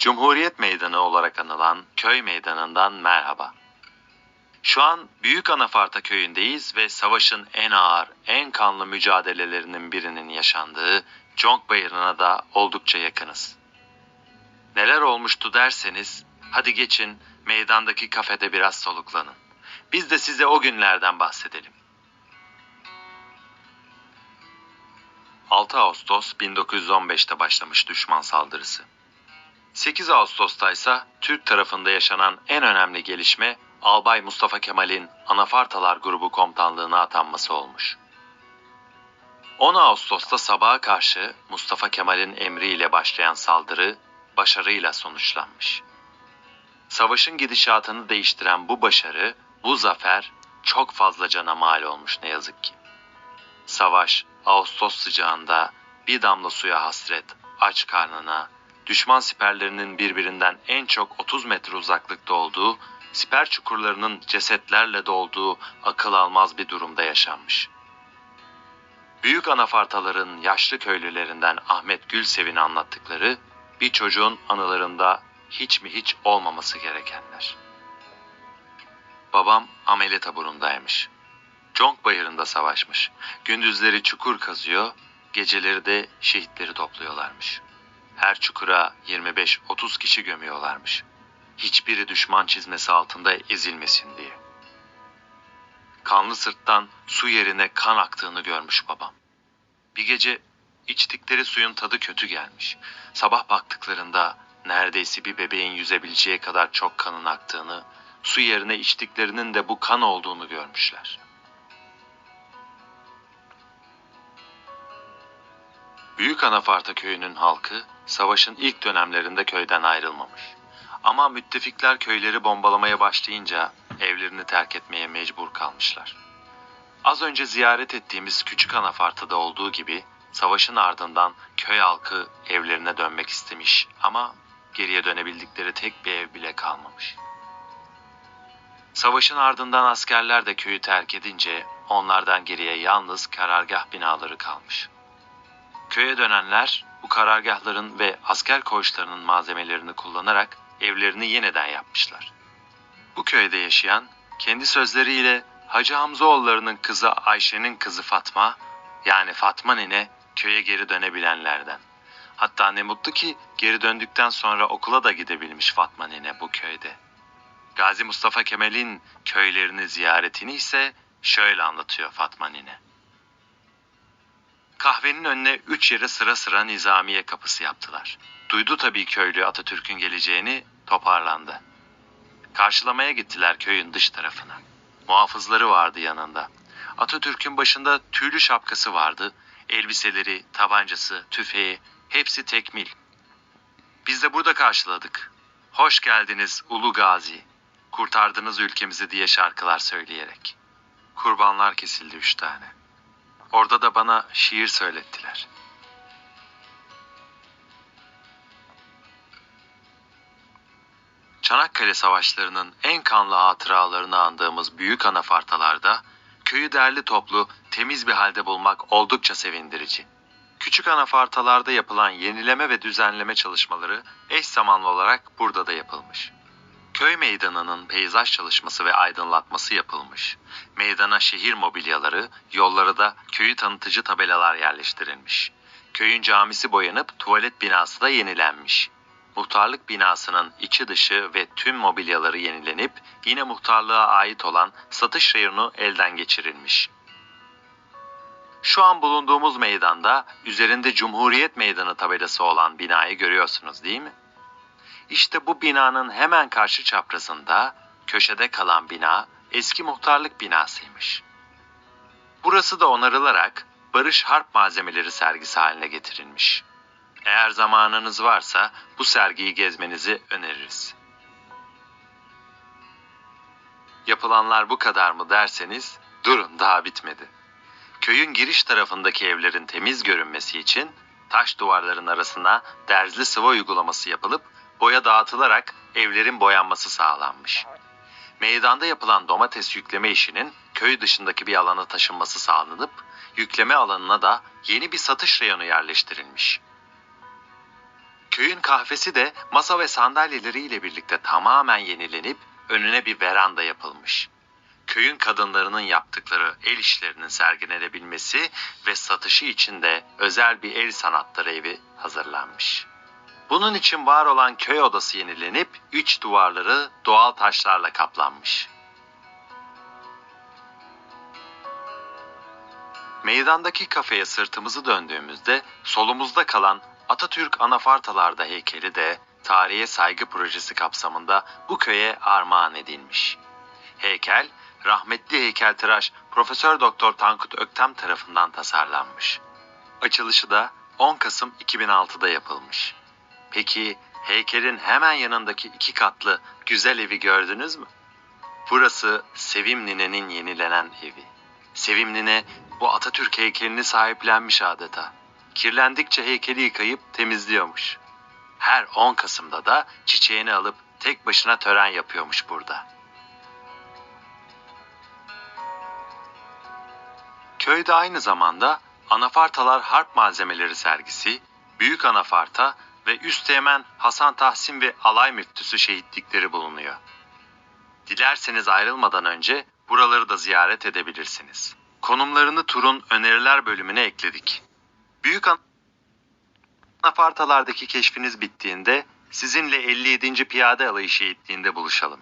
Cumhuriyet Meydanı olarak anılan köy meydanından merhaba. Şu an Büyük Anafarta köyündeyiz ve savaşın en ağır, en kanlı mücadelelerinin birinin yaşandığı Conk Bayırı'na da oldukça yakınız. Neler olmuştu derseniz, hadi geçin meydandaki kafede biraz soluklanın. Biz de size o günlerden bahsedelim. 6 Ağustos 1915'te başlamış düşman saldırısı. 8 Ağustos'ta ise Türk tarafında yaşanan en önemli gelişme Albay Mustafa Kemal'in Anafartalar Grubu komutanlığına atanması olmuş. 10 Ağustos'ta sabaha karşı Mustafa Kemal'in emriyle başlayan saldırı başarıyla sonuçlanmış. Savaşın gidişatını değiştiren bu başarı, bu zafer çok fazla cana mal olmuş ne yazık ki. Savaş, Ağustos sıcağında bir damla suya hasret, aç karnına, düşman siperlerinin birbirinden en çok 30 metre uzaklıkta olduğu, siper çukurlarının cesetlerle dolduğu akıl almaz bir durumda yaşanmış. Büyük anafartaların yaşlı köylülerinden Ahmet Gülsev'in anlattıkları bir çocuğun anılarında hiç mi hiç olmaması gerekenler. Babam amele taburundaymış. Conk Bayırı'nda savaşmış. Gündüzleri çukur kazıyor, geceleri de şehitleri topluyorlarmış. Her çukura 25-30 kişi gömüyorlarmış. Hiçbiri düşman çizmesi altında ezilmesin diye. Kanlı sırttan su yerine kan aktığını görmüş babam. Bir gece içtikleri suyun tadı kötü gelmiş. Sabah baktıklarında neredeyse bir bebeğin yüzebileceği kadar çok kanın aktığını, su yerine içtiklerinin de bu kan olduğunu görmüşler. Büyük Anafarta köyünün halkı savaşın ilk dönemlerinde köyden ayrılmamış. Ama müttefikler köyleri bombalamaya başlayınca evlerini terk etmeye mecbur kalmışlar. Az önce ziyaret ettiğimiz Küçük Anafarta'da olduğu gibi savaşın ardından köy halkı evlerine dönmek istemiş ama geriye dönebildikleri tek bir ev bile kalmamış. Savaşın ardından askerler de köyü terk edince onlardan geriye yalnız karargah binaları kalmış. Köye dönenler bu karargahların ve asker koğuşlarının malzemelerini kullanarak evlerini yeniden yapmışlar. Bu köyde yaşayan, kendi sözleriyle Hacı Hamzaoğulları'nın kızı Ayşe'nin kızı Fatma, yani Fatma nene köye geri dönebilenlerden. Hatta ne mutlu ki geri döndükten sonra okula da gidebilmiş Fatma nene bu köyde. Gazi Mustafa Kemal'in köylerini ziyaretini ise şöyle anlatıyor Fatma nene. Kahvenin önüne üç yere sıra sıra nizamiye kapısı yaptılar. Duydu tabii köylü Atatürk'ün geleceğini, toparlandı. Karşılamaya gittiler köyün dış tarafına. Muhafızları vardı yanında. Atatürk'ün başında tüylü şapkası vardı. Elbiseleri, tabancası, tüfeği hepsi tekmil. Biz de burada karşıladık. Hoş geldiniz Ulu Gazi. Kurtardınız ülkemizi diye şarkılar söyleyerek. Kurbanlar kesildi üç tane. Orada da bana şiir söylettiler. Çanakkale Savaşları'nın en kanlı hatıralarını andığımız büyük anafartalarda köyü derli toplu, temiz bir halde bulmak oldukça sevindirici. Küçük anafartalarda yapılan yenileme ve düzenleme çalışmaları eş zamanlı olarak burada da yapılmış. Köy meydanının peyzaj çalışması ve aydınlatması yapılmış. Meydana şehir mobilyaları, yollara da köyü tanıtıcı tabelalar yerleştirilmiş. Köyün camisi boyanıp tuvalet binası da yenilenmiş. Muhtarlık binasının içi dışı ve tüm mobilyaları yenilenip yine muhtarlığa ait olan satış reyonu elden geçirilmiş. Şu an bulunduğumuz meydanda üzerinde Cumhuriyet Meydanı tabelası olan binayı görüyorsunuz değil mi? İşte bu binanın hemen karşı çaprazında köşede kalan bina eski muhtarlık binasıymış. Burası da onarılarak Barış Harp Malzemeleri sergisi haline getirilmiş. Eğer zamanınız varsa bu sergiyi gezmenizi öneririz. Yapılanlar bu kadar mı derseniz durun daha bitmedi. Köyün giriş tarafındaki evlerin temiz görünmesi için taş duvarların arasına derzli sıva uygulaması yapılıp boya dağıtılarak evlerin boyanması sağlanmış. Meydanda yapılan domates yükleme işinin köy dışındaki bir alana taşınması sağlanıp yükleme alanına da yeni bir satış reyonu yerleştirilmiş. Köyün kahvesi de masa ve sandalyeleriyle birlikte tamamen yenilenip önüne bir veranda yapılmış. Köyün kadınlarının yaptıkları el işlerinin sergilenebilmesi ve satışı için de özel bir el sanatları evi hazırlanmış. Bunun için var olan köy odası yenilenip üç duvarları doğal taşlarla kaplanmış. Meydandaki kafeye sırtımızı döndüğümüzde solumuzda kalan Atatürk Anafartalarda heykeli de tarihe saygı projesi kapsamında bu köye armağan edilmiş. Heykel, rahmetli heykeltıraş Profesör Doktor Tankut Öktem tarafından tasarlanmış. Açılışı da 10 Kasım 2006'da yapılmış. Peki heykelin hemen yanındaki iki katlı güzel evi gördünüz mü? Burası Sevim Nine'nin yenilenen evi. Sevim Nine bu Atatürk heykelini sahiplenmiş adeta. Kirlendikçe heykeli yıkayıp temizliyormuş. Her 10 Kasım'da da çiçeğini alıp tek başına tören yapıyormuş burada. Köyde aynı zamanda Anafartalar Harp Malzemeleri sergisi, Büyük Anafarta ve Üsteğmen Hasan Tahsin ve Alay Müftüsü şehitlikleri bulunuyor. Dilerseniz ayrılmadan önce buraları da ziyaret edebilirsiniz. Konumlarını turun öneriler bölümüne ekledik. Büyük Anafartalardaki keşfiniz bittiğinde sizinle 57. Piyade Alayı şehitliğinde buluşalım.